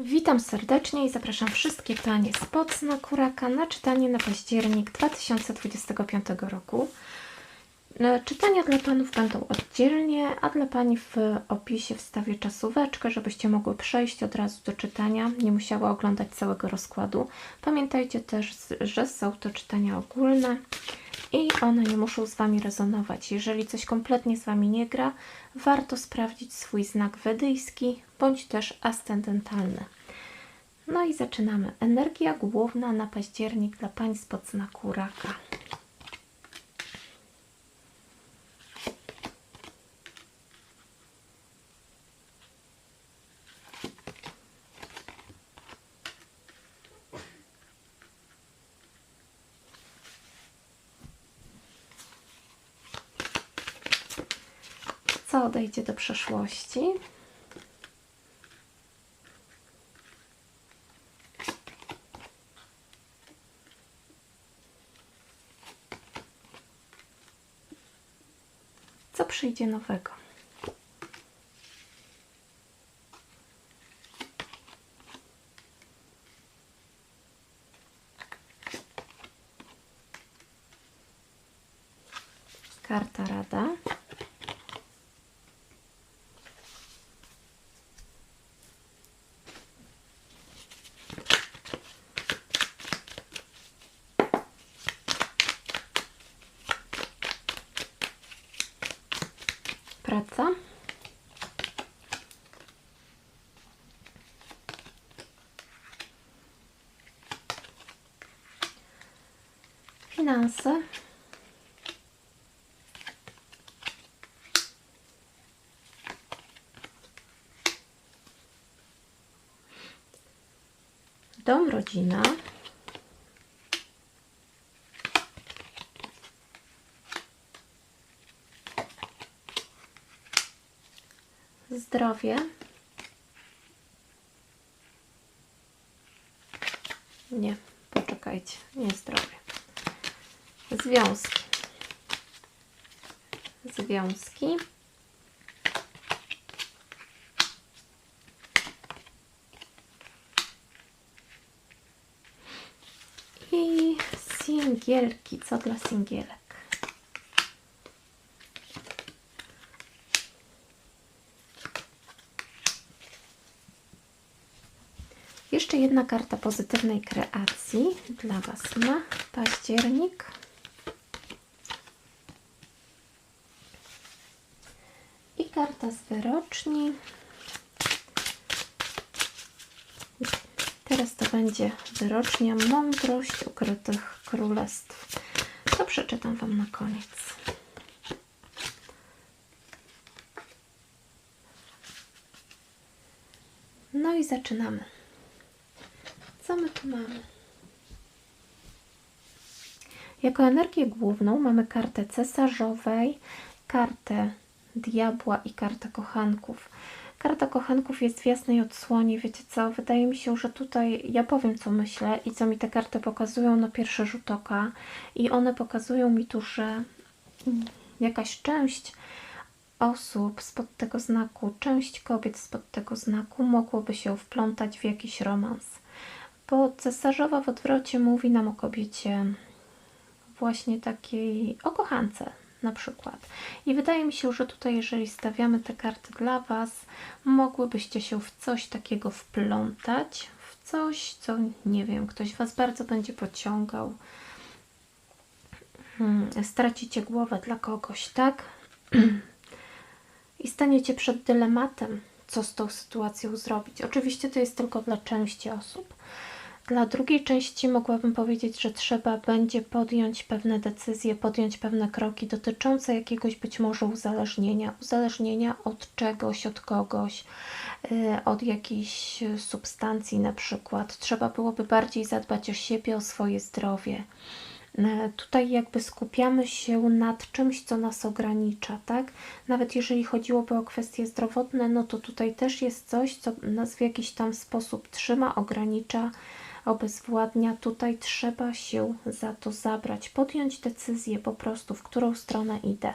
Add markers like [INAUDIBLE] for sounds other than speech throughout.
Witam serdecznie i zapraszam wszystkie panie spod znaku raka na czytanie na październik 2025 roku. E, Czytania dla panów będą oddzielnie, a dla pani w opisie wstawię czasóweczkę, żebyście mogły przejść od razu do czytania, nie musiały oglądać całego rozkładu. Pamiętajcie też, z- że są to czytania ogólne i one nie muszą z Wami rezonować. Jeżeli coś kompletnie z Wami nie gra, warto sprawdzić swój znak wedyjski bądź też ascendentalny. No i zaczynamy. Energia główna na październik dla pań spod znaku raka. Co odejdzie do przeszłości? Co przyjdzie nowego? Karta Rada. Praca. Finanse. Dom, rodzina. Zdrowie. Nie, poczekajcie, nie zdrowie. Związki. Związki. I singielki. Co dla singielek? Jeszcze jedna karta pozytywnej kreacji dla Was na październik. I karta z wyroczni. Teraz to będzie wyrocznia mądrość ukrytych królestw. To przeczytam Wam na koniec. No i zaczynamy. Co my tu mamy? Jako energię główną mamy kartę cesarzowej, kartę diabła i kartę kochanków. Karta kochanków jest w jasnej odsłonie. Wiecie co? Wydaje mi się, że tutaj ja powiem, co myślę i co mi te karty pokazują na pierwszy rzut oka. I one pokazują mi tu, że jakaś część osób spod tego znaku, część kobiet spod tego znaku mogłoby się wplątać w jakiś romans. Bo cesarzowa w odwrocie mówi nam o kobiecie właśnie takiej, o kochance na przykład. I wydaje mi się, że tutaj, jeżeli stawiamy te karty dla Was, mogłybyście się w coś takiego wplątać, w coś, co nie wiem, ktoś Was bardzo będzie pociągał. Hmm, stracicie głowę dla kogoś, tak? [CLEARS THROAT] I staniecie przed dylematem, co z tą sytuacją zrobić. Oczywiście to jest tylko dla części osób. Dla drugiej części mogłabym powiedzieć, że trzeba będzie podjąć pewne decyzje, podjąć pewne kroki dotyczące jakiegoś być może uzależnienia. Uzależnienia od czegoś, od kogoś, yy, od jakiejś substancji na przykład. Trzeba byłoby bardziej zadbać o siebie, o swoje zdrowie. E, Tutaj jakby skupiamy się nad czymś, co nas ogranicza, tak? Nawet jeżeli chodziłoby o kwestie zdrowotne, no to tutaj też jest coś, co nas w jakiś tam sposób trzyma, ogranicza, obezwładnia. Tutaj trzeba się za to zabrać, podjąć decyzję po prostu, w którą stronę idę.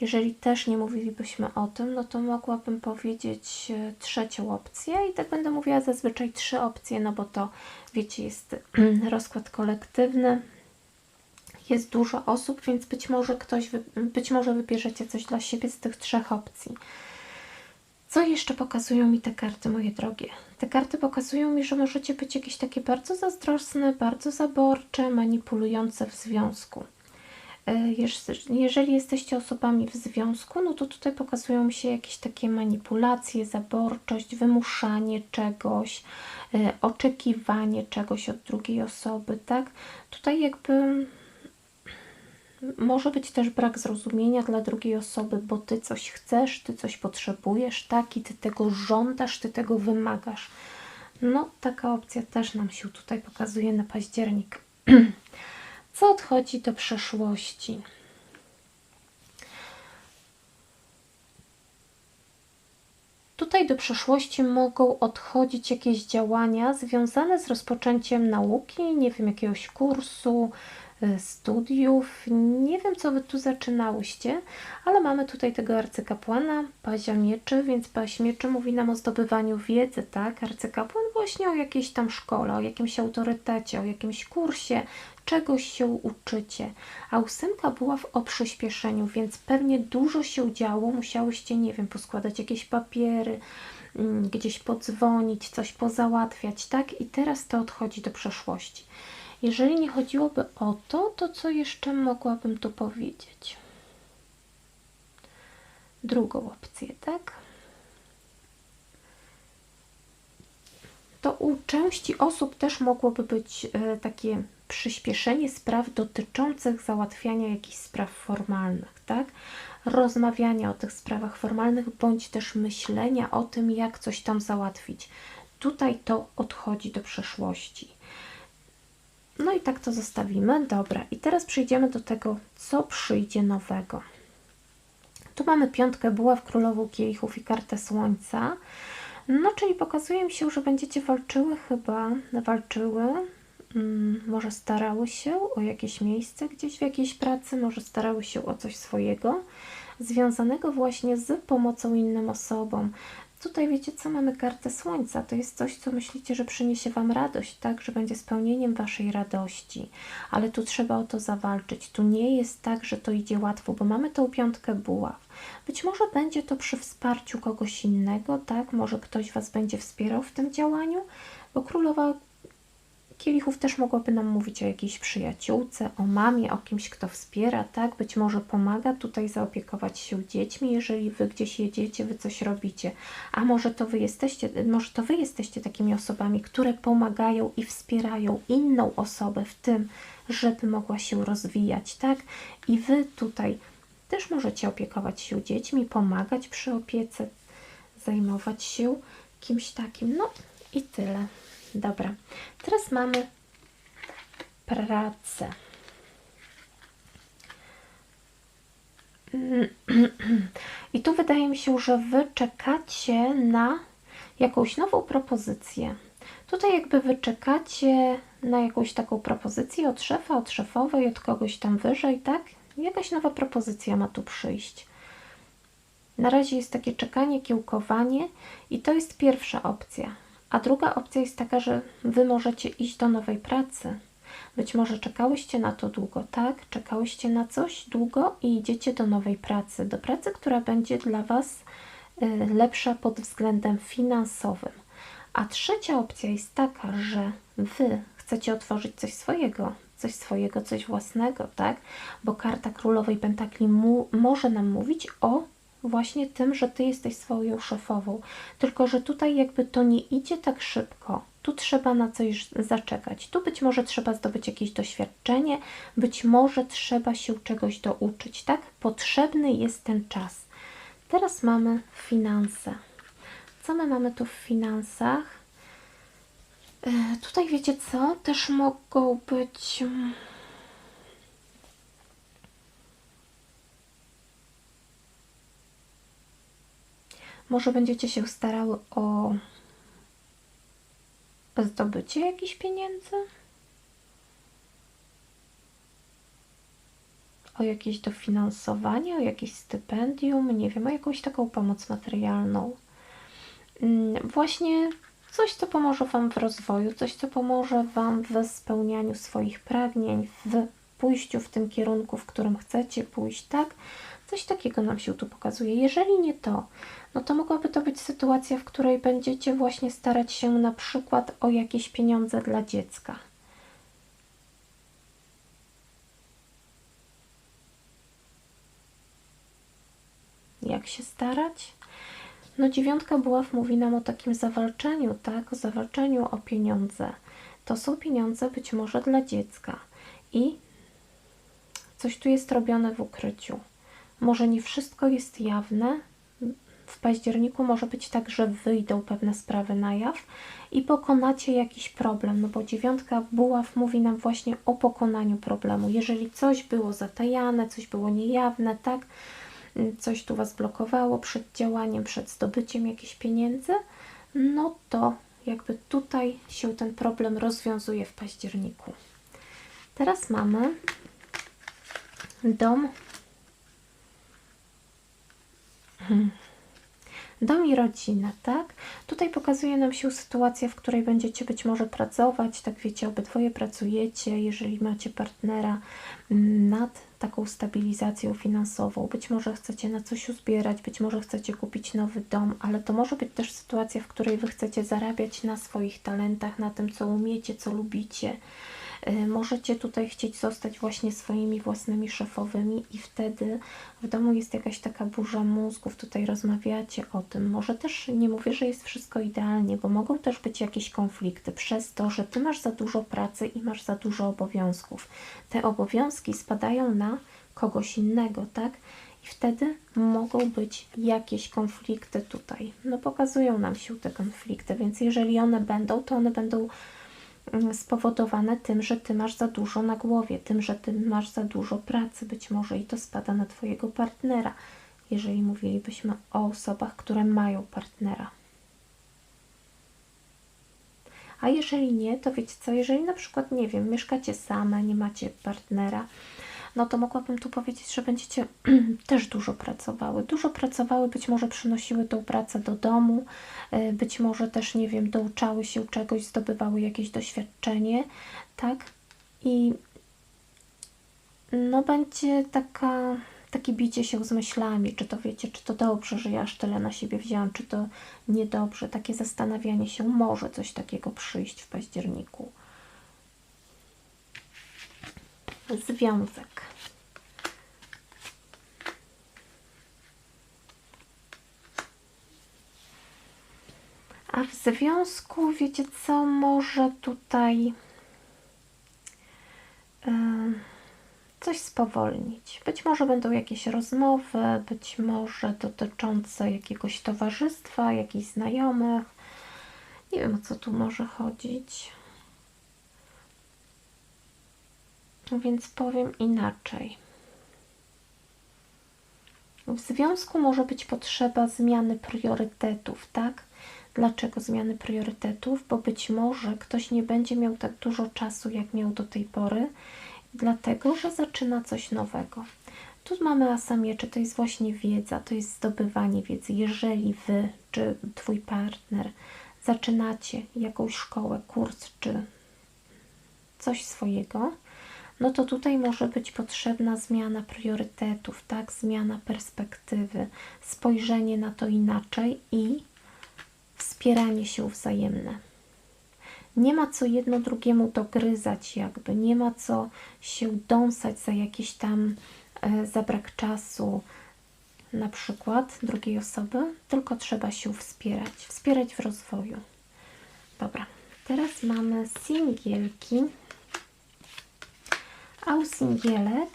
Jeżeli też nie mówilibyśmy o tym, no to mogłabym powiedzieć e, trzecią opcję i tak będę mówiła zazwyczaj trzy opcje, no bo to wiecie, jest [CLEARS THROAT] rozkład kolektywny, jest dużo osób, więc być może ktoś, być może wybierzecie coś dla siebie z tych trzech opcji. Co jeszcze pokazują mi te karty, moje drogie? Te karty pokazują mi, że możecie być jakieś takie bardzo zazdrosne, bardzo zaborcze, manipulujące w związku. E, jeżeli jesteście osobami w związku, no to tutaj pokazują mi się jakieś takie manipulacje, zaborczość, wymuszanie czegoś, e, oczekiwanie czegoś od drugiej osoby, tak? Tutaj jakby może być też brak zrozumienia dla drugiej osoby, bo ty coś chcesz, ty coś potrzebujesz, tak? I ty tego żądasz, ty tego wymagasz. No, taka opcja też nam się tutaj pokazuje na październik. [CLEARS THROAT] Co odchodzi do przeszłości? Tutaj do przeszłości mogą odchodzić jakieś działania związane z rozpoczęciem nauki, nie wiem, jakiegoś kursu, studiów. Nie wiem, co Wy tu zaczynałyście, ale mamy tutaj tego arcykapłana, pazia mieczy, więc paź mieczy mówi nam o zdobywaniu wiedzy, tak? Arcykapłan właśnie o jakiejś tam szkole, o jakimś autorytecie, o jakimś kursie, czegoś się uczycie. A ósemka była w, o przyspieszeniu, więc pewnie dużo się działo, musiałyście, nie wiem, poskładać jakieś papiery, mm, gdzieś podzwonić, coś pozałatwiać, tak? I teraz to odchodzi do przeszłości. Jeżeli nie chodziłoby o to, to co jeszcze mogłabym tu powiedzieć? Drugą opcję, tak? To u części osób też mogłoby być e, takie przyspieszenie spraw dotyczących załatwiania jakichś spraw formalnych, tak? Rozmawiania o tych sprawach formalnych, bądź też myślenia o tym, jak coś tam załatwić. Tutaj to odchodzi do przeszłości. No i tak to zostawimy. Dobra, i teraz przejdziemy do tego, co przyjdzie nowego. Tu mamy piątkę buław, królową kielichów i kartę słońca. No, czyli pokazuje mi się, że będziecie walczyły chyba, walczyły, hmm, może starały się o jakieś miejsce gdzieś w jakiejś pracy, może starały się o coś swojego, związanego właśnie z pomocą innym osobom. Tutaj wiecie co, mamy kartę słońca. To jest coś, co myślicie, że przyniesie Wam radość, tak? Że będzie spełnieniem Waszej radości. Ale tu trzeba o to zawalczyć. Tu nie jest tak, że to idzie łatwo, bo mamy tą piątkę buław. Być może będzie to przy wsparciu kogoś innego, tak? Może ktoś Was będzie wspierał w tym działaniu, bo królowa kielichów też mogłoby nam mówić o jakiejś przyjaciółce, o mamie, o kimś, kto wspiera, tak? Być może pomaga tutaj zaopiekować się dziećmi, jeżeli Wy gdzieś jedziecie, Wy coś robicie. A może to Wy jesteście, może to Wy jesteście takimi osobami, które pomagają i wspierają inną osobę w tym, żeby mogła się rozwijać, tak? I Wy tutaj też możecie opiekować się dziećmi, pomagać przy opiece, zajmować się kimś takim. No i tyle. Dobra, teraz mamy pracę. [CLEARS THROAT] I tu wydaje mi się, że Wy czekacie na jakąś nową propozycję. Tutaj jakby Wy czekacie na jakąś taką propozycję od szefa, od szefowej, od kogoś tam wyżej, tak? Jakaś nowa propozycja ma tu przyjść. Na razie jest takie czekanie, kiełkowanie i to jest pierwsza opcja. A druga opcja jest taka, że Wy możecie iść do nowej pracy. Być może czekałyście na to długo, tak? Czekałyście na coś długo i idziecie do nowej pracy. Do pracy, która będzie dla Was y, lepsza pod względem finansowym. A trzecia opcja jest taka, że Wy chcecie otworzyć coś swojego, coś swojego, coś własnego, tak? Bo karta królowej pentakli mu, może nam mówić o właśnie tym, że Ty jesteś swoją szefową. Tylko, że tutaj jakby to nie idzie tak szybko. Tu trzeba na coś zaczekać. Tu być może trzeba zdobyć jakieś doświadczenie, być może trzeba się czegoś douczyć, tak? Potrzebny jest ten czas. Teraz mamy finanse. Co my mamy tu w finansach? E, tutaj wiecie co? Też mogą być Może będziecie się starały o zdobycie jakichś pieniędzy? o jakieś dofinansowanie, o jakieś stypendium, nie wiem, o jakąś taką pomoc materialną. Mm, właśnie coś, co pomoże Wam w rozwoju, coś, co pomoże Wam w spełnianiu swoich pragnień, w pójściu w tym kierunku, w którym chcecie pójść, tak? Coś takiego nam się tu pokazuje. Jeżeli nie to, no to mogłaby to być sytuacja, w której będziecie właśnie starać się na przykład o jakieś pieniądze dla dziecka. Jak się starać? No dziewiątka buław mówi nam o takim zawalczeniu, tak? O zawalczeniu o pieniądze. To są pieniądze być może dla dziecka. I coś tu jest robione w ukryciu. Może nie wszystko jest jawne. W październiku może być tak, że wyjdą pewne sprawy na jaw i pokonacie jakiś problem, no bo dziewiątka buław mówi nam właśnie o pokonaniu problemu. Jeżeli coś było zatajane, coś było niejawne, tak, coś tu Was blokowało przed działaniem, przed zdobyciem jakichś pieniędzy, no to jakby tutaj się ten problem rozwiązuje w październiku. Teraz mamy dom. Hmm. Dom i rodzina, tak? Tutaj pokazuje nam się sytuacja, w której będziecie być może pracować, tak wiecie, obydwoje pracujecie, jeżeli macie partnera mm, nad taką stabilizacją finansową. Być może chcecie na coś uzbierać, być może chcecie kupić nowy dom, ale to może być też sytuacja, w której Wy chcecie zarabiać na swoich talentach, na tym, co umiecie, co lubicie możecie tutaj chcieć zostać właśnie swoimi własnymi szefowymi i wtedy w domu jest jakaś taka burza mózgów, tutaj rozmawiacie o tym. Może też nie mówię, że jest wszystko idealnie, bo mogą też być jakieś konflikty przez to, że Ty masz za dużo pracy i masz za dużo obowiązków. Te obowiązki spadają na kogoś innego, tak? I wtedy mogą być jakieś konflikty tutaj. No pokazują nam się te konflikty, więc jeżeli one będą, to one będą spowodowane tym, że Ty masz za dużo na głowie, tym, że Ty masz za dużo pracy, być może i to spada na Twojego partnera, jeżeli mówilibyśmy o osobach, które mają partnera. A jeżeli nie, to wiecie co, jeżeli na przykład, nie wiem, mieszkacie same, nie macie partnera, no to mogłabym tu powiedzieć, że będziecie [CLEARS THROAT] też dużo pracowały. Dużo pracowały, być może przynosiły tą pracę do domu, e, być może też, nie wiem, douczały się czegoś, zdobywały jakieś doświadczenie, tak? I no będzie taka, takie bicie się z myślami, czy to wiecie, czy to dobrze, że ja aż tyle na siebie wzięłam, czy to niedobrze, takie zastanawianie się, może coś takiego przyjść w październiku. Związek. A w związku, wiecie co, może tutaj coś spowolnić. Być może będą jakieś rozmowy, być może dotyczące jakiegoś towarzystwa, jakichś znajomych. Nie wiem, o co tu może chodzić. Więc powiem inaczej. W związku może być potrzeba zmiany priorytetów, tak? Dlaczego zmiany priorytetów? Bo być może ktoś nie będzie miał tak dużo czasu, jak miał do tej pory, dlatego że zaczyna coś nowego. Tu mamy asa to jest właśnie wiedza, to jest zdobywanie wiedzy. Jeżeli Wy czy Twój partner zaczynacie jakąś szkołę, kurs czy coś swojego, no to tutaj może być potrzebna zmiana priorytetów, tak? Zmiana perspektywy, spojrzenie na to inaczej i wspieranie się wzajemne. Nie ma co jedno drugiemu dogryzać, jakby, nie ma co się dąsać za jakiś tam e, czasu, na przykład drugiej osoby, tylko trzeba się wspierać, wspierać w rozwoju. Dobra, teraz mamy singielki, a u singielek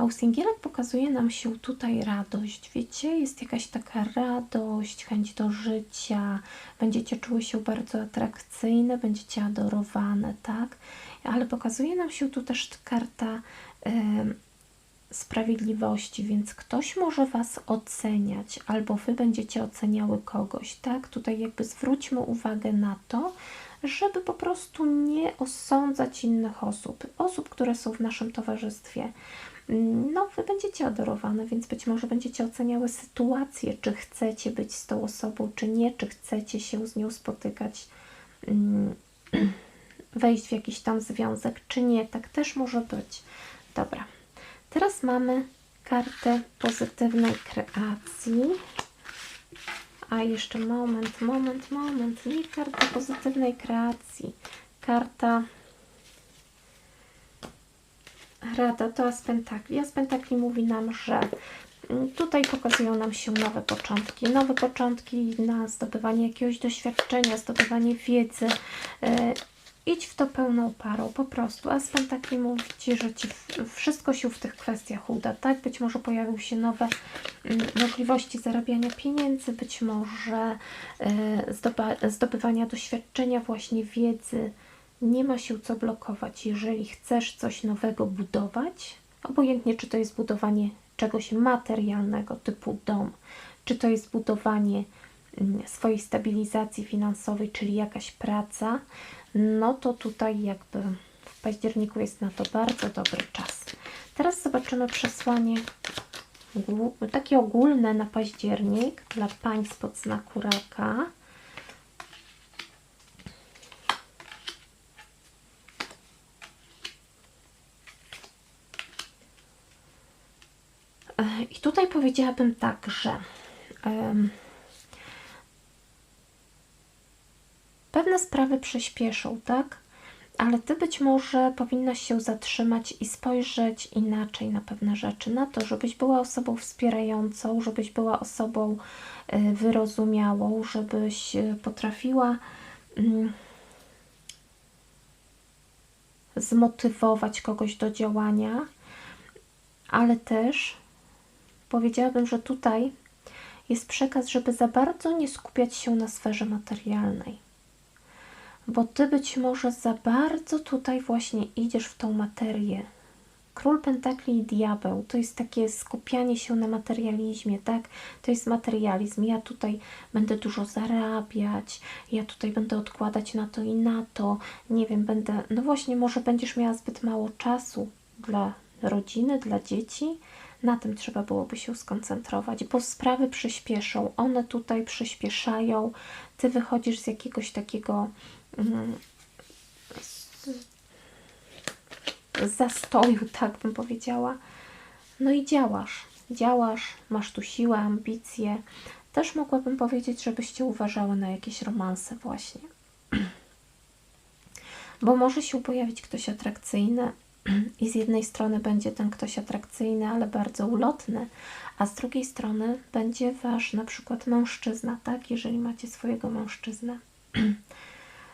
a u singielek pokazuje nam się tutaj radość. Wiecie, jest jakaś taka radość, chęć do życia. Będziecie czuły się bardzo atrakcyjne, będziecie adorowane, tak? Ale pokazuje nam się tu też karta sprawiedliwości, więc ktoś może Was oceniać, albo Wy będziecie oceniały kogoś, tak? Tutaj jakby zwróćmy uwagę na to, żeby po prostu nie osądzać innych osób, osób, które są w naszym towarzystwie. No, Wy będziecie adorowane, więc być może będziecie oceniały sytuację, czy chcecie być z tą osobą, czy nie, czy chcecie się z nią spotykać, mm, [CLEARS THROAT] wejść w jakiś tam związek, czy nie. Tak też może być. Dobra. Teraz mamy kartę pozytywnej kreacji. A jeszcze moment, moment, moment. Nie karta pozytywnej kreacji. Karta Rada to As Pentakli. Pentakli mówi nam, że tutaj pokazują nam się nowe początki. Nowe początki na zdobywanie jakiegoś doświadczenia, zdobywanie wiedzy. Idź w to pełną parą, po prostu. A z Pentakli mówi Ci, że Ci wszystko się w tych kwestiach uda, tak? Być może pojawią się nowe mm, możliwości zarabiania pieniędzy, być może e, zdobywania doświadczenia, właśnie wiedzy. Nie ma się co blokować, jeżeli chcesz coś nowego budować, obojętnie czy to jest budowanie czegoś materialnego typu dom, czy to jest budowanie mm, swojej stabilizacji finansowej, czyli jakaś praca, no to tutaj jakby w październiku jest na to bardzo dobry czas. Teraz zobaczymy przesłanie takie ogólne na październik dla pań spod znaku raka. I tutaj powiedziałabym tak, że um, pewne sprawy przyspieszą, tak? Ale Ty być może powinnaś się zatrzymać i spojrzeć inaczej na pewne rzeczy, na to, żebyś była osobą wspierającą, żebyś była osobą y, wyrozumiałą, żebyś y, potrafiła mm, zmotywować kogoś do działania, ale też powiedziałabym, że tutaj jest przekaz, żeby za bardzo nie skupiać się na sferze materialnej. Bo ty być może za bardzo tutaj właśnie idziesz w tą materię. Król Pentakli i Diabeł to jest takie skupianie się na materializmie, tak? To jest materializm. Ja tutaj będę dużo zarabiać, ja tutaj będę odkładać na to i na to. Nie wiem, będę. No właśnie, może będziesz miała zbyt mało czasu dla rodziny, dla dzieci na tym trzeba byłoby się skoncentrować, bo sprawy przyspieszą. One tutaj przyspieszają. Ty wychodzisz z jakiegoś takiego zastoju, tak bym powiedziała. No i działasz. Działasz, masz tu siłę, ambicje. Też mogłabym powiedzieć, żebyście uważały na jakieś romanse właśnie. [CLEARS THROAT] Bo może się pojawić ktoś atrakcyjny, [CLEARS THROAT] i z jednej strony będzie ten ktoś atrakcyjny, ale bardzo ulotny, a z drugiej strony będzie wasz na przykład mężczyzna, tak? Jeżeli macie swojego mężczyznę. [CLEARS THROAT]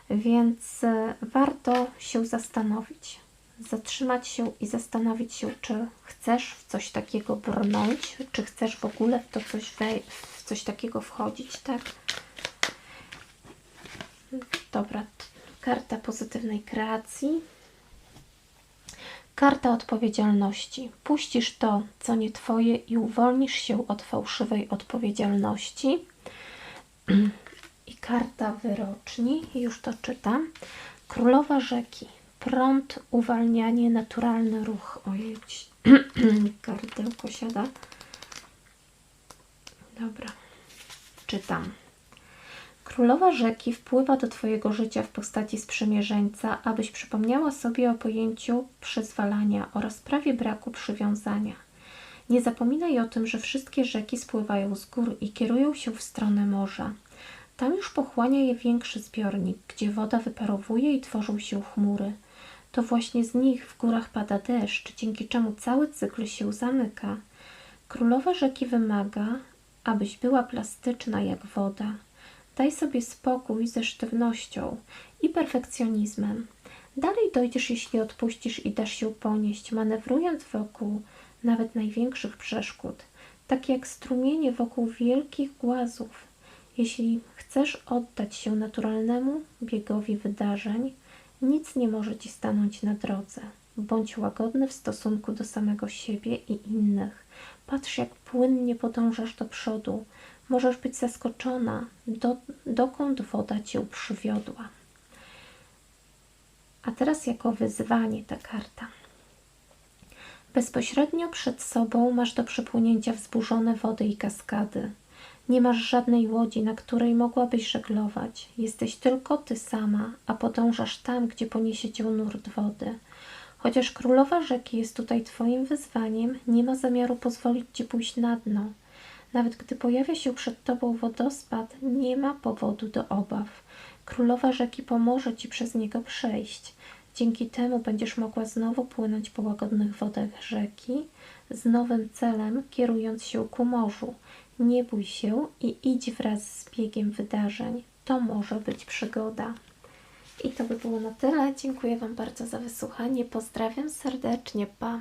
Więc e, warto się zastanowić, zatrzymać się i zastanowić się, czy chcesz w coś takiego brnąć, czy chcesz w ogóle w to coś, w coś takiego wchodzić, tak? Dobra, karta pozytywnej kreacji. Karta odpowiedzialności. Puścisz to, co nie Twoje i uwolnisz się od fałszywej odpowiedzialności. [CLEARS THROAT] I karta wyroczni, już to czytam. Królowa rzeki. Prąd, uwalnianie, naturalny ruch. Ojej, [CLEARS THROAT] kartełko siada. Dobra, czytam. Królowa rzeki wpływa do Twojego życia w postaci sprzymierzeńca, abyś przypomniała sobie o pojęciu przyzwalania oraz prawie braku przywiązania. Nie zapominaj o tym, że wszystkie rzeki spływają z gór i kierują się w stronę morza. Tam już pochłania je większy zbiornik, gdzie woda wyparowuje i tworzą się chmury. To właśnie z nich w górach pada deszcz, dzięki czemu cały cykl się zamyka. Królowa rzeki wymaga, abyś była plastyczna jak woda Daj sobie spokój ze sztywnością i perfekcjonizmem. Dalej dojdziesz, jeśli odpuścisz i dasz się ponieść, manewrując wokół nawet największych przeszkód, tak jak strumienie wokół wielkich głazów. Jeśli chcesz oddać się naturalnemu biegowi wydarzeń, nic nie może ci stanąć na drodze. Bądź łagodny w stosunku do samego siebie i innych. Patrz, jak płynnie podążasz do przodu. Możesz być zaskoczona, do, dokąd woda cię przywiodła. A teraz jako wyzwanie ta karta. Bezpośrednio przed sobą masz do przepłynięcia wzburzone wody i kaskady. Nie masz żadnej łodzi, na której mogłabyś żeglować. Jesteś tylko ty sama, a podążasz tam, gdzie poniesie cię nurt wody. Chociaż królowa rzeki jest tutaj twoim wyzwaniem, nie ma zamiaru pozwolić ci pójść na dno. Nawet gdy pojawia się przed tobą wodospad, nie ma powodu do obaw. Królowa rzeki pomoże ci przez niego przejść. Dzięki temu będziesz mogła znowu płynąć po łagodnych wodach rzeki z nowym celem, kierując się ku morzu. Nie bój się i idź wraz z biegiem wydarzeń. To może być przygoda. I to by było na tyle. Dziękuję Wam bardzo za wysłuchanie. Pozdrawiam serdecznie. Pa!